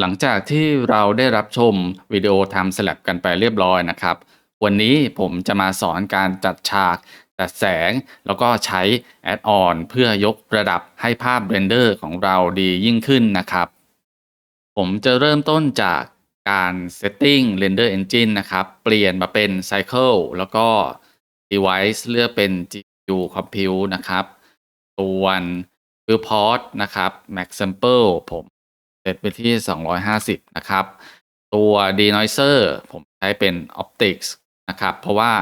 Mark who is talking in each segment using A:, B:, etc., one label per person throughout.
A: หลังจากที่เราได้รับชมวิดีโอทำสลับกันไปเรียบร้อยนะครับ วันนี้ผมจะมาสอนการจัดฉาก จัดแสง แล้วก็ใช้แอดออนเพื่อยกระดับให้ภาพเรนเดอร์ของเราดียิ่งขึ้นนะครับ ผมจะเริ่มต้นจากการ Setting Render Engine นะครับ เปลี่ยนมาเป็น Cycle แล้วก็ Device เลือกเป็น GPU Compute นะครับ ส่วน Viewport นะครับ Max Sample ผม เซตไปที่ 250 นะครับ ตัว Denoiser ผมใช้เป็น Optics นะครับ เพราะว่า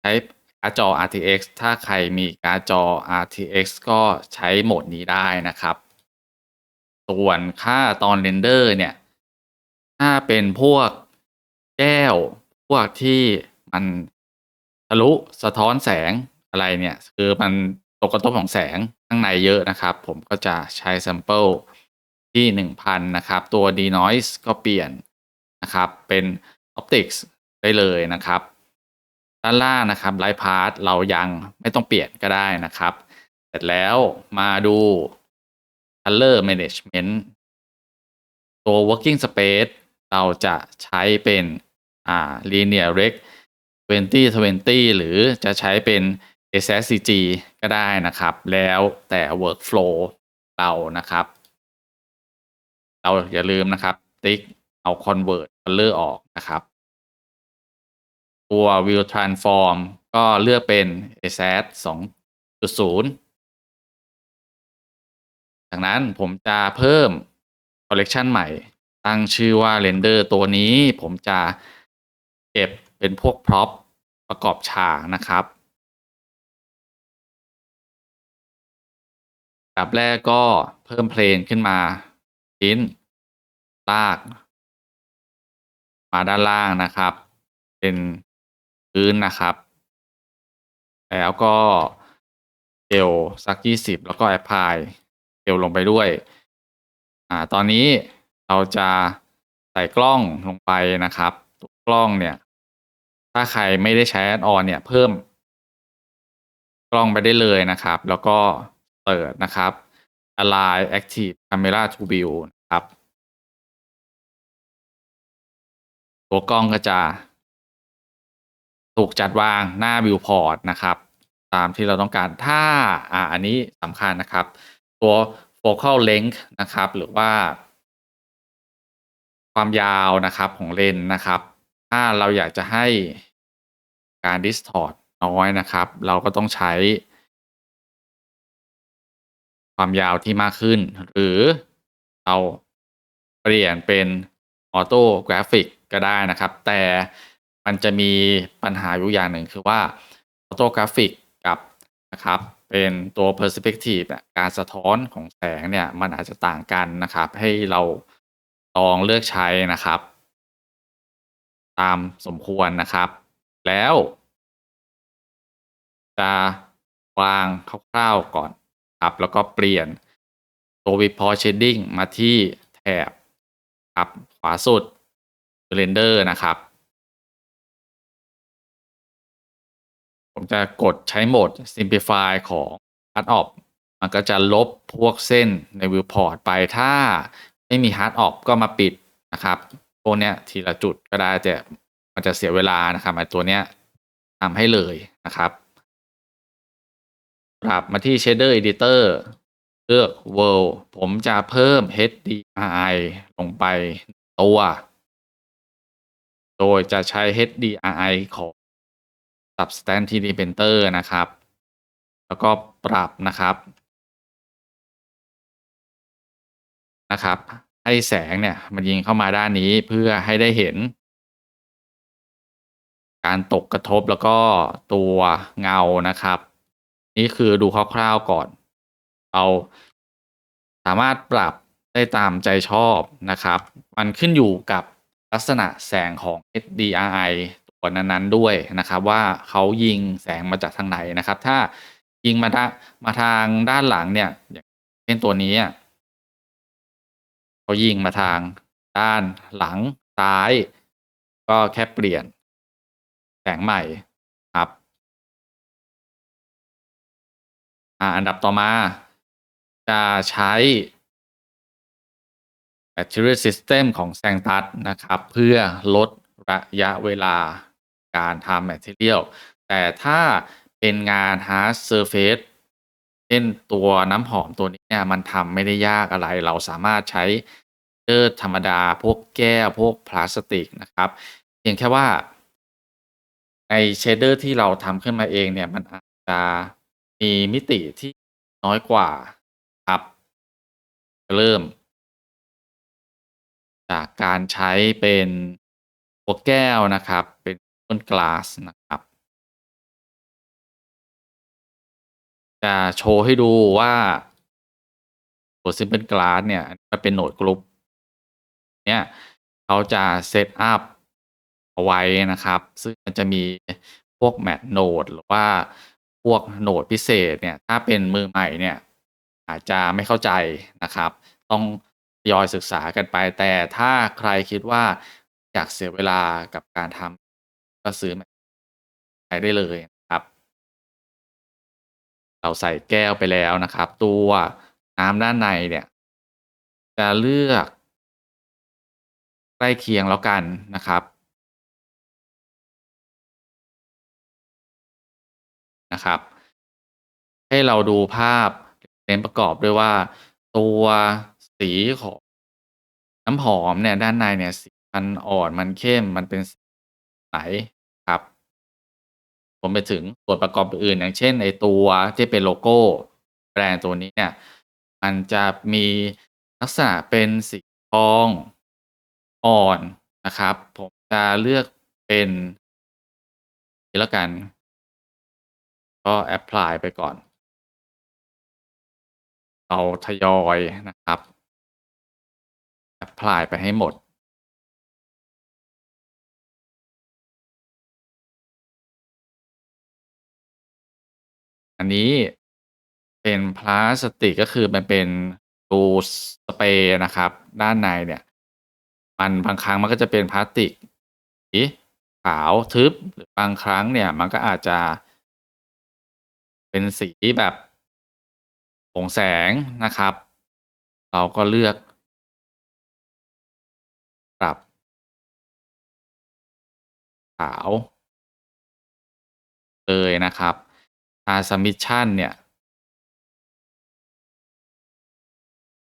A: ใช้การ์ดจอ RTX ถ้าใครมีการ์ดจอ RTX ก็ใช้โหมดนี้ได้นะครับ ส่วนค่าตอนเรนเดอร์เนี่ย ถ้าเป็นพวกแก้ว พวกที่มันทะลุสะท้อนแสงอะไรเนี่ย คือมันตกกระทบของแสงข้างในเยอะนะครับ ผมก็จะใช้ sample ที่ 1000 นะครับ ตัว denoise ก็เปลี่ยนนะครับ เป็น optics ได้เลยนะครับ ด้านล่างนะครับ light path เรายังไม่ต้องเปลี่ยนก็ได้นะครับ เสร็จแล้วมาดู color management ตัว working space เราจะใช้เป็นอ่า linear rec 2020 หรือจะใช้เป็น SSCG ก็ได้นะครับ แล้วแต่ workflow เรานะครับ เราอย่าลืมนะครับ ติ๊กเอา convert color ออกนะครับ ตัว view transform ก็เลือกเป็น ASAT 2.0 จากนั้นผมจะเพิ่ม collection ใหม่ ตั้งชื่อว่า render ตัวนี้ผมจะเก็บเป็นพวก prop ประกอบฉากนะครับดับแรกก็เพิ่มเพลงขึ้นมา ชิ้น ลาก มาด้านล่างนะครับ เป็นพื้นนะครับ แล้วก็เอลสักยี่สิบแล้วก็แอปพลายเอลลงไปด้วย อ่า ตอนนี้เราจะใส่กล้องลงไปนะครับตัวกล้องเนี่ย ถ้าใครไม่ได้ใช้แอดออนเนี่ยเพิ่ม กล้องไปได้เลยนะครับ แล้วก็เปิดนะครับ Align Active Camera to View นะครับ ตัวกล้องก็จะ ถูกจัดวางหน้า Viewport นะครับ ตามที่เราต้องการถ้าอ่าอันนี้สำคัญนะครับ ตัว Focal Length นะครับ หรือว่า ความยาวนะครับของเลนส์นะครับ ถ้าเราอยากจะให้การ distort น้อยนะครับ เราก็ต้องใช้ ความยาวที่มากขึ้น หรือเราเปลี่ยนเป็น Auto Graphic ก็ได้นะครับ แต่มันจะมีปัญหาอยู่อย่างหนึ่งคือว่า Auto Graphic กับนะครับเป็นตัว Perspective อะการสะท้อนของแสงเนี่ยมันอาจจะต่างกันนะครับ ให้เราลองเลือกใช้นะครับ ตามสมควรนะครับ แล้ว จะวางคร่าวๆก่อน ครับแล้วก็เปลี่ยนตัว Viewport Shading มาที่แถบครับขวาสุด Render นะครับ ผมจะกดใช้โหมด Simplify ของ Hard Op มันก็จะลบพวกเส้นใน Viewport ไปถ้าไม่มี Hard Op ก็มาปิดนะครับพวกเนี้ยทีละจุดก็ได้แต่มันจะเสียเวลานะครับไอตัวเนี้ยทำให้เลยนะครับ ปรับมาที่ Shader Editor เลือก World ผมจะเพิ่ม HDRI ลงไปตัว โดยจะใช้ HDRI ของ Substance 3D Printer นะครับ แล้วก็ปรับนะครับนะครับ ให้แสงเนี่ยมันยิงเข้ามาด้านนี้เพื่อให้ได้เห็น การตกกระทบแล้วก็ตัวเงานะครับ นี่คือดูคร่าวๆก่อน เราสามารถปรับได้ตามใจชอบนะครับ มันขึ้นอยู่กับลักษณะแสงของ HDRI ตัวนั้นๆด้วยนะครับ ว่าเขายิงแสงมาจากทางไหนนะครับ ถ้ายิงมาทางมาทางด้านหลังเนี่ยอย่างเช่นตัวนี้เขายิงมาทางด้านหลังซ้าย ก็แค่เปลี่ยนแสงใหม่ครับ อ่า อันดับต่อมา จะใช้ Material System ของ s a n t u s นะครับ เพื่อลดระยะเวลาการทำ Material แต่ถ้าเป็นงาน Hard Surface เช่นตัวน้ำหอมตัวนี้เนี่ยมันทำไม่ได้ยากอะไร เราสามารถใช้เดอร์ธรรมดา พวกแก้ว พวกพลาสติกนะครับ เพียงแค่ว่า ในเชดเดอร์ที่เราทำขึ้นมาเองเนี่ย มันอาจจะ มีมิติที่น้อยกว่าครับ เริ่ม จากการใช้เป็นตัวแก้วนะครับ เป็นต้นกลาสนะครับ จะโชว์ให้ดูว่าตัว Simple Glass เนี่ยมันเป็นโหนดกรุ๊ปเนี่ยเขาจะเซตอัพเอาไว้นะครับ ซึ่งมันจะมีพวกแมทโหนดหรือว่า พวกโหนดพิเศษเนี่ยถ้าเป็นมือใหม่เนี่ยอาจจะไม่เข้าใจนะครับ ต้องยอยศึกษากันไป แต่ถ้าใครคิดว่าอยากเสียเวลากับการทำก็ซื้อใช้ได้เลยนะครับ เราใส่แก้วไปแล้วนะครับ ตัวน้ำด้านในเนี่ย จะเลือกใกล้เคียงแล้วกันนะครับ นะครับ ให้เราดูภาพเน้นประกอบด้วยว่า ตัวสีของน้ำหอมเนี่ยด้านในเนี่ยสีมันอ่อนมันเข้มมันเป็นไหนครับรวมไปถึงส่วนประกอบอื่น อย่างเช่นไอตัวที่เป็นโลโก้แบรนด์ตัวนี้เนี่ย มันจะมีลักษณะเป็นสีทองอ่อนนะครับ ผมจะเลือกเป็นนี้แล้วกัน ก็แอปพลายไปก่อน เราทยอยนะครับ แอปพลายไปให้หมด อันนี้เป็นพลาสติกก็คือมันเป็นรูสเปรย์นะครับ ด้านในเนี่ย มันบางครั้งมันก็จะเป็นพลาสติกสีขาวทึบหรือบางครั้งเนี่ยมันก็อาจจะ เป็นสีแบบโปร่งแสงนะครับ เราก็เลือก ปรับ ขาว เลยนะครับ Transmission เนี่ย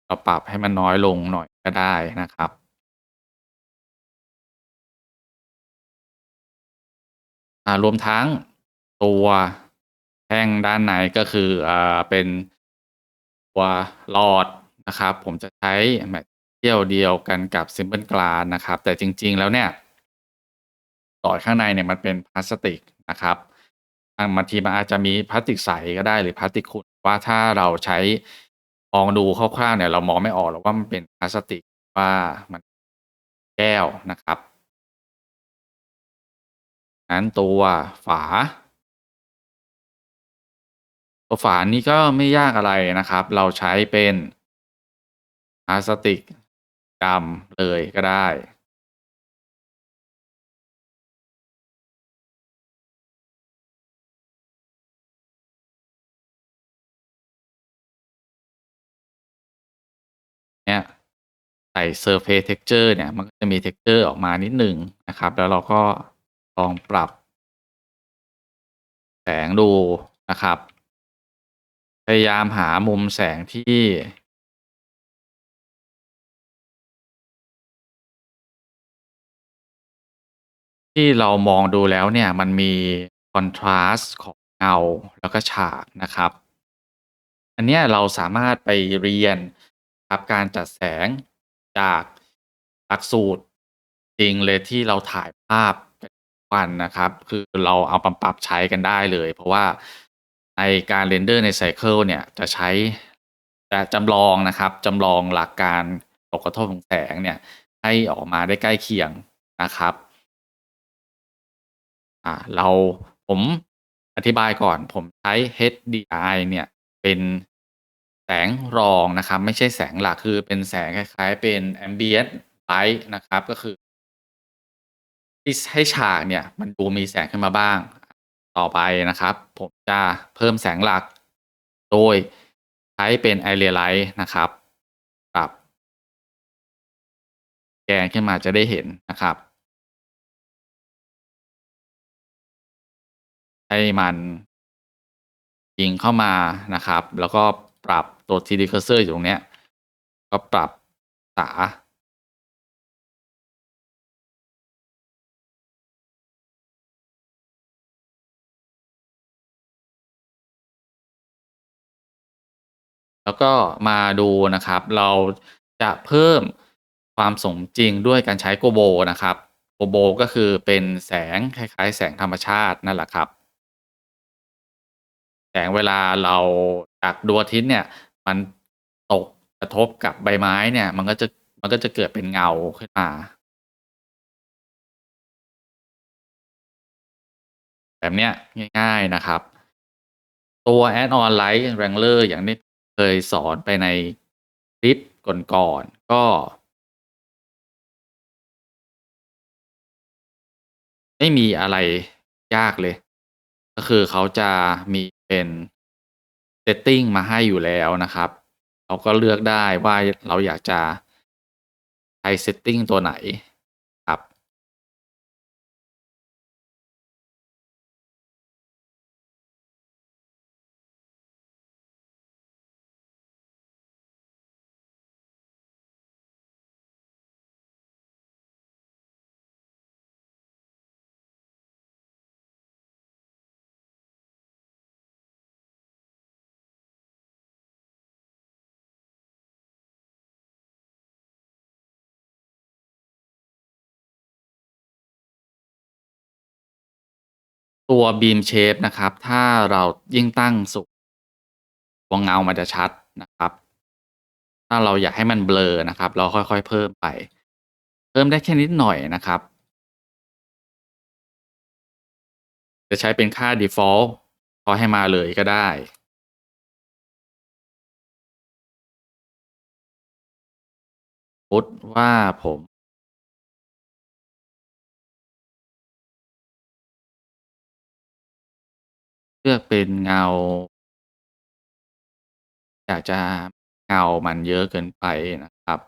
A: เราปรับให้มันน้อยลงหน่อยก็ได้นะครับรวมทั้งตัว แท่งด้านในก็คืออ่าเป็นตัวหลอดนะครับ ผมจะใช้ Material เดียวกันกับ Simple Glass นะครับ แต่จริง ๆ แล้วเนี่ยหลอดข้างในเนี่ยมันเป็นพลาสติกนะครับบางทีมันอาจจะมีพลาสติกใสก็ได้หรือพลาสติกขุ่นว่าถ้าเราใช้มองดูคร่าวๆเนี่ย เรามองไม่ออกหรอกว่ามันเป็นพลาสติกว่ามันแก้วนะครับงั้นตัวฝา ตัวฝานี้ก็ไม่ยากอะไรนะครับ เราใช้เป็นพลาสติกดำเลยก็ได้ เนี่ยใส่ Surface Texture เนี่ย มันก็จะมี Texture ออกมานิดหนึ่งนะครับ แล้วเราก็ลองปรับ แสงดูนะครับ พยายามหามุมแสงที่ที่เรามองดูแล้วเนี่ยมันมีคอนทราสต์ของเงาแล้วก็ฉากนะครับ อันนี้เราสามารถไปเรียนครับการจัดแสงจากหลักสูตรจริงเลยที่เราถ่ายภาพกันทุกวันนะครับ คือเราเอาปรับใช้กันได้เลย เพราะว่า ในการ render ใน Cycle เนี่ยจะใช้จะจำลองนะครับจำลองหลักการตกกระทบของแสงเนี่ยให้ออกมาได้ใกล้เคียงนะครับอ่าเราผมอธิบายก่อนผมใช้ HDI เนี่ยเป็นแสงรองนะครับ ไม่ใช่แสงหลักคือเป็นแสงคล้ายๆ เป็น Ambient Light นะครับก็คือที่ให้ฉากเนี่ยมันดูมีแสงขึ้นมาบ้าง ต่อไปนะครับ ผมจะเพิ่มแสงหลัก โดยใช้เป็น Area Light นะครับปรับแกนขึ้นมาจะได้เห็นนะครับ ให้มันยิงเข้ามานะครับ แล้วก็ปรับตัว 3D Cursor อยู่ตรงเนี้ย ก็ปรับองศา แล้วก็มาดูนะครับ เราจะเพิ่มความสมจริงด้วยการใช้ Gobo นะครับ Gobo ก็คือเป็นแสงคล้ายๆ แสงธรรมชาตินั่นแหละครับ แสงเวลาเราจากดวงอาทิตย์เนี่ย มันตกกระทบกับใบไม้เนี่ย มันก็จะมันก็จะเกิดเป็นเงาขึ้นมา แบบเนี้ยง่าย ๆนะครับ ตัว Add-on Light Wrangler อย่างที่ เคยสอนไปในคลิปก่อนๆก็ไม่มีอะไรยากเลย ก็คือเขาจะมีเป็น setting มาให้อยู่แล้วนะครับ เราก็เลือกได้ว่าเราอยากจะใช้ setting ตัวไหน ตัว Beam Shape นะครับ ถ้าเรายิ่งตั้งสูงตัวเงามันจะชัดนะครับ ถ้าเราอยากให้มันเบลอนะครับ เราค่อยๆเพิ่มไป เพิ่มได้แค่นิดหน่อยนะครับ จะใช้เป็นค่า Default พอให้มาเลยก็ได้สมมุติว่าผม ลือกเป็นเงา อยากจะเงามันเยอะเกินไปนะครับ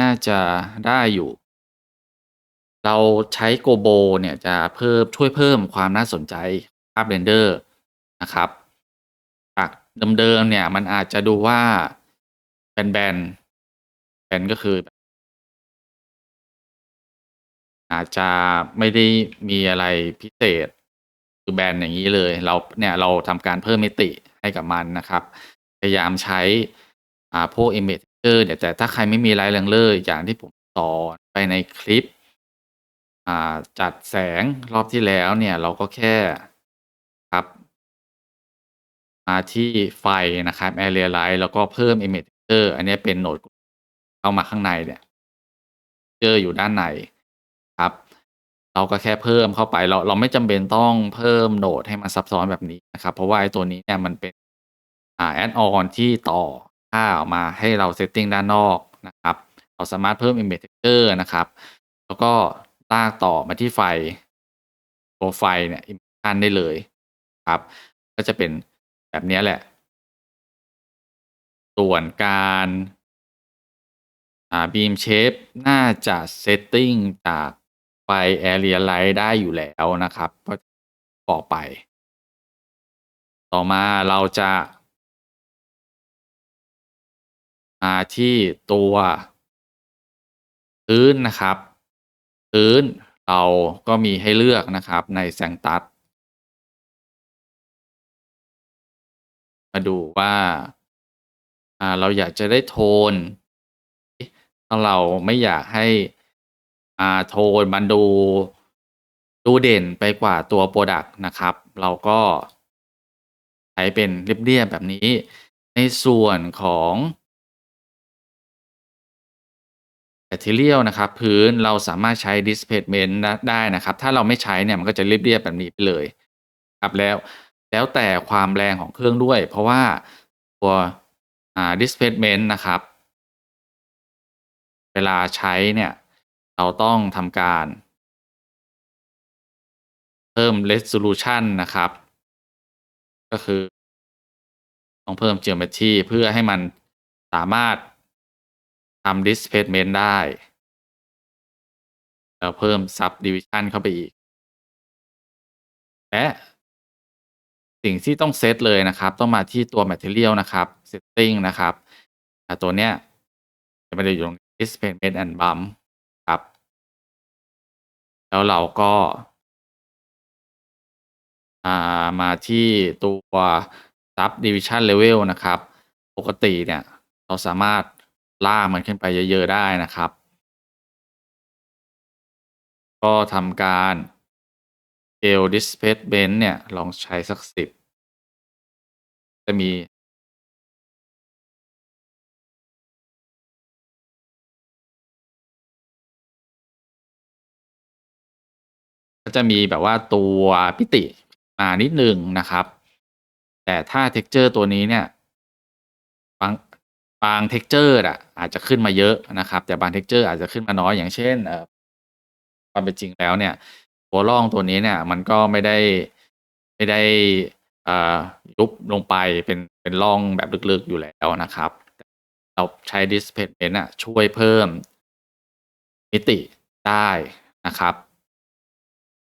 A: น่าจะได้อยู่ เราใช้ Gobo เนี่ยจะเพิ่มช่วยเพิ่มความน่าสนใจภาพเรนเดอร์นะครับ จากเดิมๆเนี่ยมันอาจจะดูว่าแบนๆแบนก็คือ อาจจะไม่ได้มีอะไรพิเศษ คือแบนอย่างงี้เลย เราเนี่ยเราทำการเพิ่มมิติให้กับมันนะครับ พยายามใช้อ่าพวก Image Texture เนี่ยแต่ถ้าใครไม่มี Light Wrangler อย่างที่ผมสอนไปในคลิป อ่าจัดแสงรอบที่แล้วเนี่ยเราก็แค่ครับ มาที่ไฟนะครับ Area Light แล้วก็เพิ่ม Image Texture อันนี้เป็นโหนดเข้ามาข้างในเนี่ยเจออยู่ด้านในครับ เราก็แค่เพิ่มเข้าไป เราเราไม่จำเป็นต้องเพิ่มโหนดให้มันซับซ้อนแบบนี้นะครับ เพราะว่าไอ้ตัวนี้เนี่ยมันเป็นอ่า Add-on ที่ต่อค่าออกมาให้เรา setting ด้านนอกนะครับ เราสามารถเพิ่ม Image Texture นะครับ แล้วก็ลากต่อมาที่ไฟตัวไฟเนี่ย Emission ได้เลยครับ ก็จะเป็นแบบนี้แหละ ส่วนการอ่า Beam Shape น่าจะ setting จาก ไฟ Area Light ได้อยู่แล้วนะครับก็บอไป ต่อมาเราจะมาที่ตัวพื้นนะครับพื้นเราก็มีให้เลือกนะครับใน Sanctus มาดูว่าเราอยากจะได้โทน ถ้าเราไม่อยากให้ อ่าโทนมันดูดูเด่นไปกว่าตัวพรดักต์นะครับ เราก็ ใช้เป็นเรียบๆแบบนี้ ในส่วนของ Material นะครับพื้นเราสามารถใช้ Displacement ได้นะครับ ถ้าเราไม่ใช้เนี่ยมันก็จะเรียบๆแบบนี้ไปเลยครับแล้วแล้วแต่ความแรงของเครื่องด้วย เพราะว่าตัวอ่า Displacement นะครับ เวลาใช้เนี่ย เราต้องทำการ เพิ่ม Resolution นะครับ ก็คือ ต้องเพิ่ม Geometry เพื่อให้มันสามารถทำ displacement ได้ แล้วเพิ่ม subdivision เข้าไปอีก และสิ่งที่ต้องเซตเลยนะครับ ต้องมาที่ตัว material นะครับ setting นะครับตัวเนี้ยจะไม่ได้อยู่ตรง displacement and bump แล้วเราก็ามาที่ตัว subdivision level นะครับ ปกติเนี่ยเราสามารถลากมันขึ้นไปเยอะ ๆ ได้นะครับ ก็ทำการ scale displacement เนี่ย ลองใช้สัก10จะมี ก็จะมีแบบว่าตัวมิติมานิดหนึ่งนะครับ แต่ถ้า texture ตัวนี้เนี่ยบางบาง texture อะอาจจะขึ้นมาเยอะนะครับ แต่บาง texture อาจจะขึ้นมาน้อยอย่างเช่นเอ่อความเป็นจริงแล้วเนี่ยตัวร่องตัวนี้เนี่ย มันก็ไม่ได้ไม่ได้อ่ายุบลงไปเป็นเป็นร่องแบบลึกๆอยู่แล้วนะครับ เราใช้ displacement อะช่วยเพิ่มมิติได้นะครับ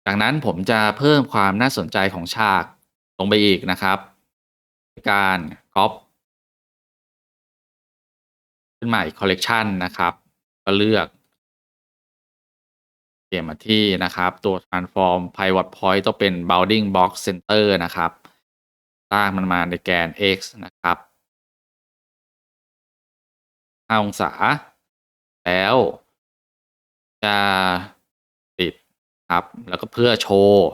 A: จากนั้นผมจะเพิ่มความน่าสนใจของฉากลงไปอีกนะครับ การก๊อบขึ้นมาอีกคอลเลกชันนะครับ ก็เลือกเปลี่ยนมาที่นะครับ ตัว transform pivot point ต้องเป็น bounding box center นะครับลากมันมาในแกน x นะครับ5องศา แล้วจะ ครับ แล้วก็เพื่อโชว์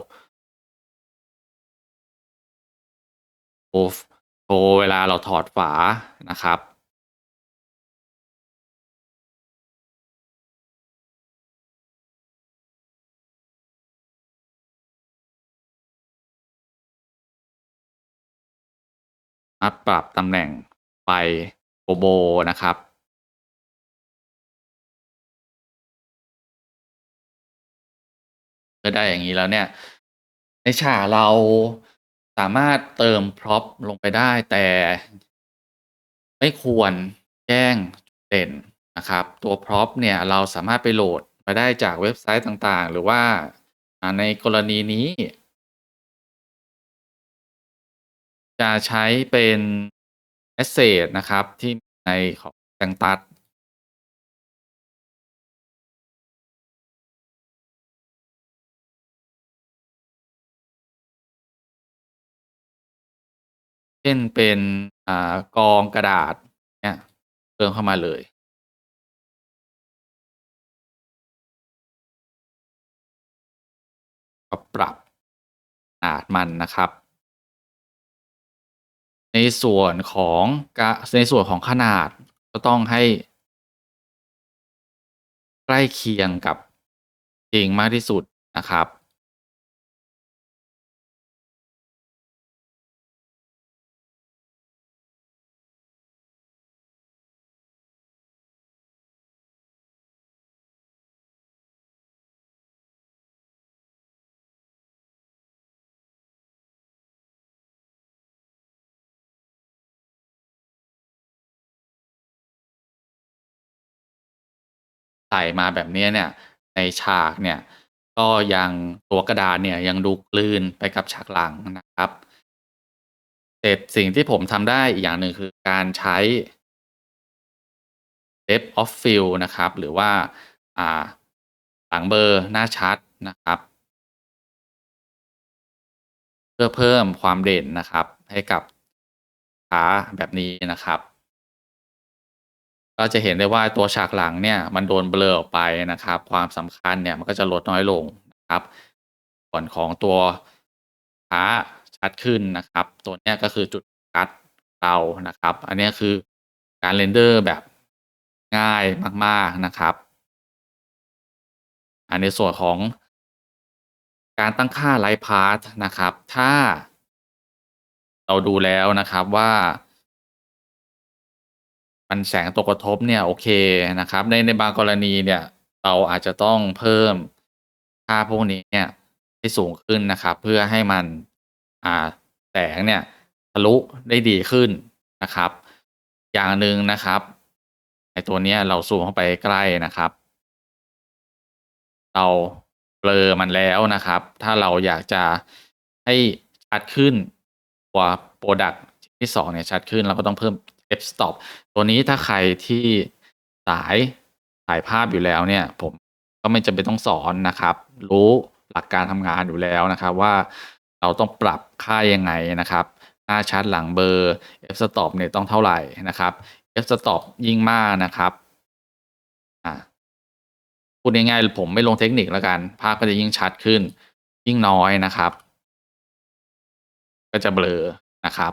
A: โชว์ชวเวลาเราถอดฝานะครับมาปรับตำแหน่งไฟ Turbo นะครับ เมื่อได้อย่างงี้แล้วเนี่ย ในฉากเราสามารถเติม Prop ลงไปได้แต่ ไม่ควรแจ้งจุดเด่นนะครับ ตัว Prop เนี่ยเราสามารถไปโหลดมาได้จากเว็บไซต์ต่างๆ หรือว่าในกรณีนี้ จะใช้เป็น Asset นะครับที่ในของ Cactus เช่นเป็น อ่า กองกระดาษ เงี้ยเพิ่มเข้ามาเลย ก็ปรับขนาดมันนะครับ ในส่วนของกะ ในส่วนของขนาดก็ต้องให้ ใกล้เคียงกับจริงมากที่สุดนะครับ ใส่มาแบบนี้เนี่ยในฉากเนี่ยก็ยังตัวกระดานเนี่ยยังดูกลืนไปกับฉากหลังนะครับแต่สิ่งที่ผมทำได้อีกอย่างหนึ่งคือการใช้ Depth of Field นะครับ หรือว่าอ่าหลังเบลอหน้าชัดนะครับ เพื่อเพิ่มความเด่นนะครับ ให้กับขาแบบนี้นะครับ ก็จะเห็นได้ว่าตัวฉากหลังเนี่ยมันโดนเบลอออกไปนะครับ ความสำคัญเนี่ยมันก็จะลดน้อยลงนะครับ ส่วนของตัวขาชัดขึ้นนะครับ ตัวเนี้ยก็คือจุดกัสเรานะครับ อันนี้คือการเรนเดอร์แบบง่ายมาก ๆนะครับอ่าในส่วนของการตั้งค่า Light Path นะครับ ถ้าเราดูแล้วนะครับว่า มันแสงตกกระทบเนี่ยโอเคนะครับ ในในบางกรณีเนี่ยเราอาจจะต้องเพิ่มค่าพวกนี้เนี่ยให้สูงขึ้นนะครับ เพื่อให้มันอ่าแสงเนี่ยทะลุได้ดีขึ้นนะครับ อย่างหนึ่งนะครับไอตัวเนี้ยเราซูมเข้าไปใกล้นะครับ เราเบลอมันแล้วนะครับ ถ้าเราอยากจะให้ชัดขึ้นตัว Product ชิ้นที่2เนี่ยชัดขึ้นเราก็ต้องเพิ่ม f-stop ตัวนี้ถ้าใครที่สายถ่ายภาพอยู่แล้วเนี่ย ผมก็ไม่จำเป็นต้องสอนนะครับ รู้หลักการทำงานอยู่แล้วนะครับว่าเราต้องปรับค่ายังไงนะครับ หน้าชัดหลังเบอร์ f-stop เนี่ยต้องเท่าไหร่นะครับ f-stop ยิ่งมากนะครับอ่าพูดง่ายๆผมไม่ลงเทคนิคแล้วกัน ภาพก็จะยิ่งชัดขึ้น ยิ่งน้อยนะครับ ก็จะเบลอนะครับ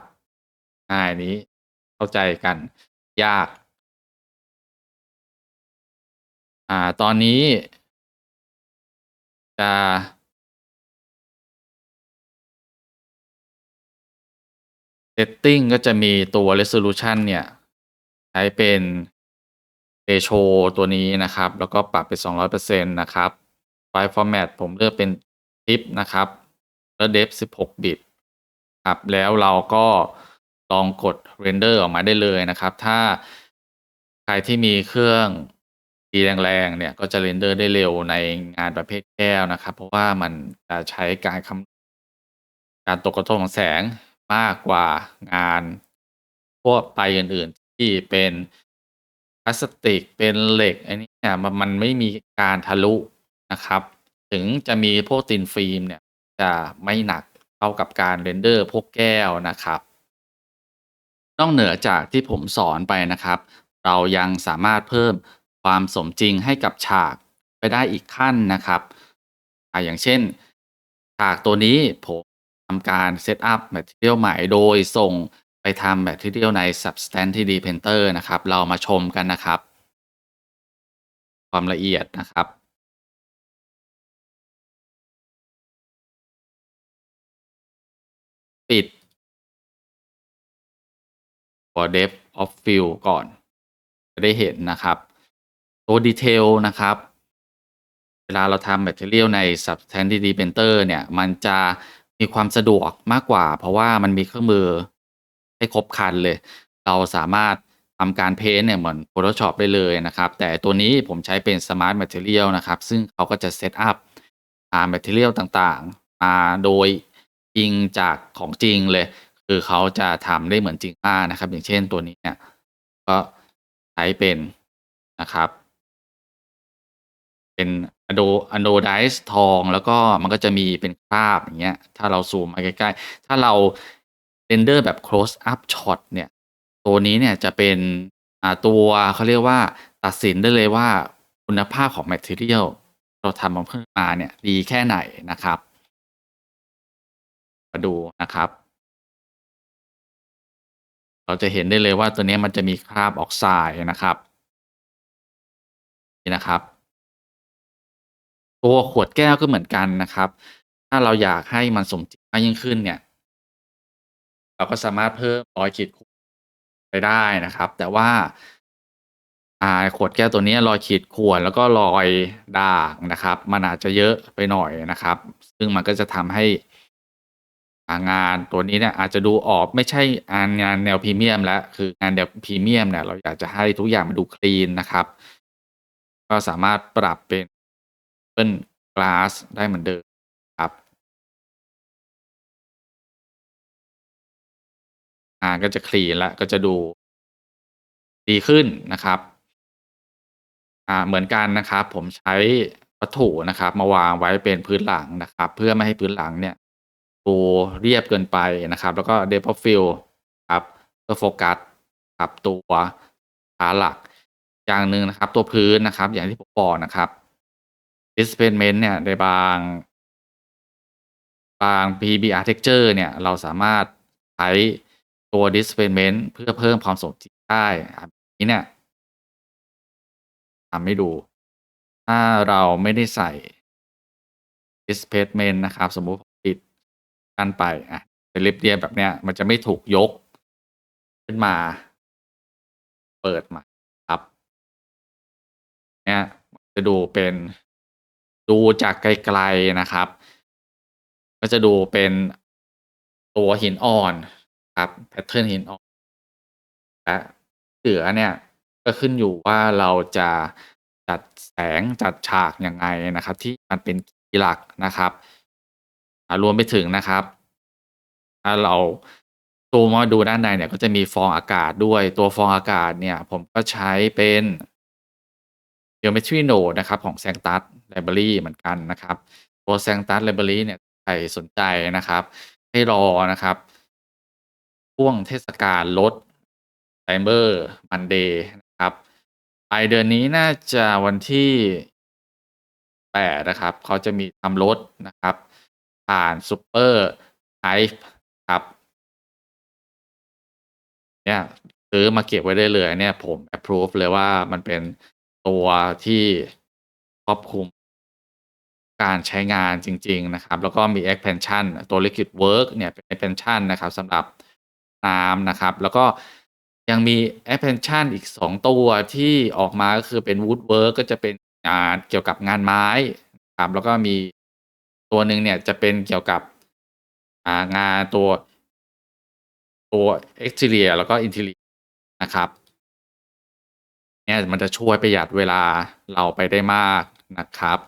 A: ง่ายนี้ เข้าใจกันยาก อ่า ตอนนี้จะ setting ก็จะมีตัว resolution เนี่ย ใช้เป็น ratio ตัวนี้นะครับ แล้วก็ปรับเป็น 200%นะครับไฟล์ format ผมเลือกเป็น TIFF นะครับ แล้ว depth 16 บิต ครับ แล้วเราก็ ลองกด render ออกมาได้เลยนะครับ ถ้าใครที่มีเครื่องดีแรงๆเนี่ยก็จะ render ได้เร็วในงานประเภทแก้วนะครับ เพราะว่ามันจะใช้การคำการตกกระทบของแสงมากกว่างานทั่วไปอื่นๆ ที่เป็นพลาสติกเป็นเหล็กอันนี้เนี่ยมันไม่มีการทะลุนะครับ ถึงจะมีพวก thin film เนี่ยจะไม่หนักเท่ากับการ render พวกแก้วนะครับ นอกเหนือจากที่ผมสอนไปนะครับ เรายังสามารถเพิ่มความสมจริงให้กับฉากไปได้อีกขั้นนะครับออย่างเช่น ฉากตัวนี้ผมทำการ set up material ใหม่โดยส่งไปทำ material ใน Substance 3D Painter นะครับ เรามาชมกันนะครับ ความละเอียดนะครับ ตัว Depth of Field ก่อน จะได้เห็นนะครับ ตัว Detail นะครับ เวลาเราทำ material ใน Substance 3D Painter เนี่ย มันจะมีความสะดวกมากกว่า เพราะว่ามันมีเครื่องมือให้ครบครันเลย เราสามารถทำการเพนต์เนี่ยเหมือน Photoshop ได้เลยนะครับ แต่ตัวนี้ผมใช้เป็น Smart Material นะครับ ซึ่งเขาก็จะเซตอัปอ่า material ต่างๆมาโดยอิงจากของจริงเลย คือเขาจะทำได้เหมือนจริงมากนะครับ อย่างเช่นตัวนี้เนี่ย ก็ใช้เป็นนะครับ เป็น Ado Anodized ทองแล้วก็มันก็จะมีเป็นคราบอย่างเงี้ย ถ้าเราซูมมาใกล้ๆ ถ้าเรา render แบบ close up shot เนี่ย ตัวนี้เนี่ยจะเป็นอ่าตัวเขาเรียกว่าตัดสินได้เลยว่าคุณภาพของ material เราทำมันขึ้นมาเนี่ย ดีแค่ไหนนะครับ มาดูนะครับ เราจะเห็นได้เลยว่าตัวนี้มันจะมีคราบออกไซด์นะครับนี่นะครับ ตัวขวดแก้วก็เหมือนกันนะครับ ถ้าเราอยากให้มันสมจริงมากยิ่งขึ้นเนี่ย เราก็สามารถเพิ่มรอยขีดข่วนไปได้นะครับ แต่ว่าอ่าขวดแก้วตัวนี้รอยขีดข่วนแล้วก็รอยด่างนะครับ มันอาจจะเยอะไปหน่อยนะครับ ซึ่งมันก็จะทำให้ งานตัวนี้เนี่ยอาจจะดูออกไม่ใช่งานแนวพรีเมียมแล้วคืองานแนวพรีเมียมเนี่ยเราอยากจะให้ทุกอย่างมันดูคลีนนะครับ ก็สามารถปรับเป็น Open Glass ได้เหมือนเดิมครับงานก็จะคลีนแล้วก็จะดูดีขึ้นนะครับอ่าเหมือนกันนะครับ ผมใช้วัตถุนะครับ มาวางไว้เป็นพื้นหลังนะครับ เพื่อไม่ให้พื้นหลังเนี่ยูเรียบเกินไปนะครับ แล้วก็ Depth of Field ครับเพื่อโฟกัสกับตัวขาหลัก อย่างหนึ่งนะครับ ตัวพื้นนะครับ อย่างที่ผมบอกนะครับ Displacement เนี่ยในบางบาง PBR Texture เนี่ยเราสามารถใช้ตัว Displacement เพื่อเพิ่มความสมจริงได้นี้เนี่ยทำให้ดู ถ้าเราไม่ได้ใส่ Displacement นะครับ สมมุติ กันไปอะเป็นเรียบแบบเนี้ย มันจะไม่ถูกยก ขึ้นมา เปิดม่ครับเนี่ยจะดูเป็นดูจากไกลๆนะครับ ก็จะดูเป็นตัวหินอ่อนครับแพตเทิร์นหินอ่อนและเสือเนี่ยก็ขึ้นอยู่ว่าเราจะจัดแสงจัดฉากยังไงนะครับ ที่มันเป็นคีย์หลักนะครับ รวมไปถึงนะครับถ้าเราซูมาดูด้านในเนี่ยก็จะมีฟองอากาศด้วยตัวฟองอากาศเนี่ย ผมก็ใช้เป็น Geometry Node นะครับของ Sanctus Library เหมือนกันนะครับ ตัว Sanctus Library เนี่ยใครสนใจนะครับ ให้รอนะครับช่วงเทศกาลลด Cyber Monday นะครับปลายเดือนนี้น่าจะวันที่8นะครับ เขาจะมีทำลดนะครับ ผ่าน Super Hype ครับเนี่ยซื้อมาเก็บไว้ได้เลยเนี่ยผม approve เลยว่ามันเป็นตัวที่ครอบคลุมการใช้งานจริง ๆ นะครับ แล้วก็มี expansion ตัว Liquid Work เนี่ยเป็น expansion นะครับสำหรับน้ำนะครับ แล้วก็ยังมี expansion อีก 2 ตัวที่ออกมาก็คือเป็น Woodwork ก็จะเป็นอ่าเกี่ยวกับงานไม้ครับแล้วก็มี ตัวหนึ่งเนี่ยจะเป็นเกี่ยวกับางานตัวตัวเอ็กซ์เรียแล้วก็ Interior นะครับเนี่ยมันจะช่วยประหยัดเวลาเราไปได้มากนะครับ